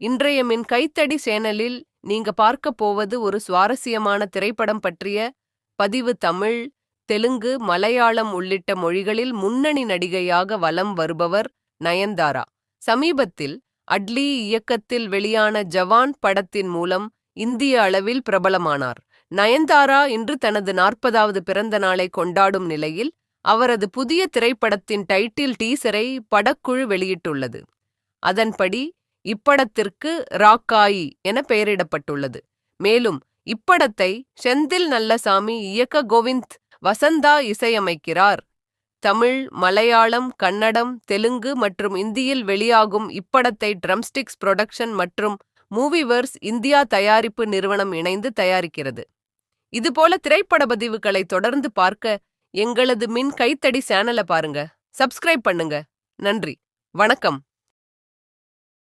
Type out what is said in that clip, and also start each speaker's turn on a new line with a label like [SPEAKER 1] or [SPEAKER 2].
[SPEAKER 1] இன்றைய மின் கைத்தடி சேனலில் நீங்க பார்க்க போவது ஒரு சுவாரஸ்யமான திரைப்படம் பற்றிய பதிவு தமிழ் தெலுங்கு மலையாளம் உள்ளிட்ட மொழிகளில் முன்னணி நடிகையாக வலம் வருபவர் நயன்தாரா. சமீபத்தில் அட்லி இயக்கத்தில் வெளியான ஜவான் படத்தின் மூலம் இந்திய அளவில் பிரபலமானார். நயன்தாரா இன்று தனது நாற்பதாவது பிறந்த நாளை கொண்டாடும் நிலையில் அவரது புதிய திரைப்படத்தின் டைட்டில் டீசரை படக்குழு வெளியிட்டுள்ளது. அதன்படி இப்படத்திற்கு ராக்காயி என பெயரிடப்பட்டுள்ளது. மேலும் இப்படத்தை செந்தில் நல்லசாமி இயக்க கோவிந்த் வசந்தா இசையமைக்கிறார். தமிழ் மலையாளம் கன்னடம் தெலுங்கு மற்றும் இந்தியில் வெளியாகும் இப்படத்தை ட்ரம்ஸ்டிக்ஸ் புரொடக்ஷன் மற்றும் மூவிவர்ஸ் இந்தியா தயாரிப்பு நிறுவனம் இணைந்து தயாரிக்கிறது. இதுபோல திரைப்பட பதிவுகளை தொடர்ந்து பார்க்க எங்களது மின் கைத்தடி சேனலை பாருங்க. சப்ஸ்கிரைப் பண்ணுங்க. நன்றி. வணக்கம்.